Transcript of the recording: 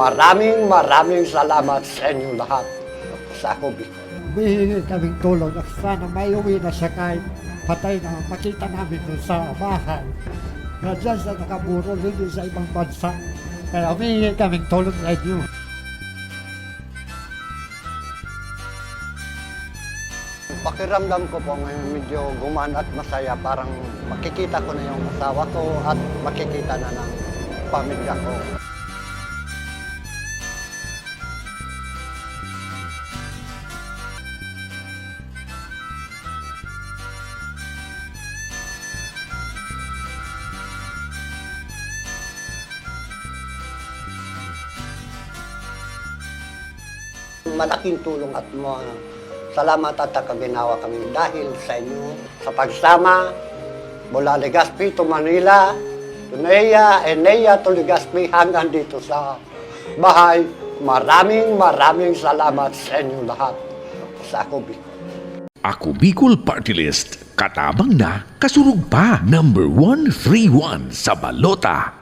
maraming maraming salamat sa inyo lahat sa Bicol. Humihingi kaming tulong na sana may uwi na siya kahit patay na makita namin doon sa bahay. Na dyan sa nakaburo, hindi sa ibang bansa. Kaya humihingi kaming tulong sa inyo. Pakiramdam ko po ngayon medyo gumaan at masaya. Parang makikita ko na yung asawa ko at makikita na ng pamilya ko. Malaking tulong at mga salamat at kaginawa kami dahil sa inyo sa pagsama mula Legazpi to Manila, to Nea, and Nea to Legazpi hanggang dito sa bahay. Maraming maraming salamat sa inyo lahat sa ako Bicol. Ako Bicol Party List, katabang na, kasurug pa, number 131 sa balota.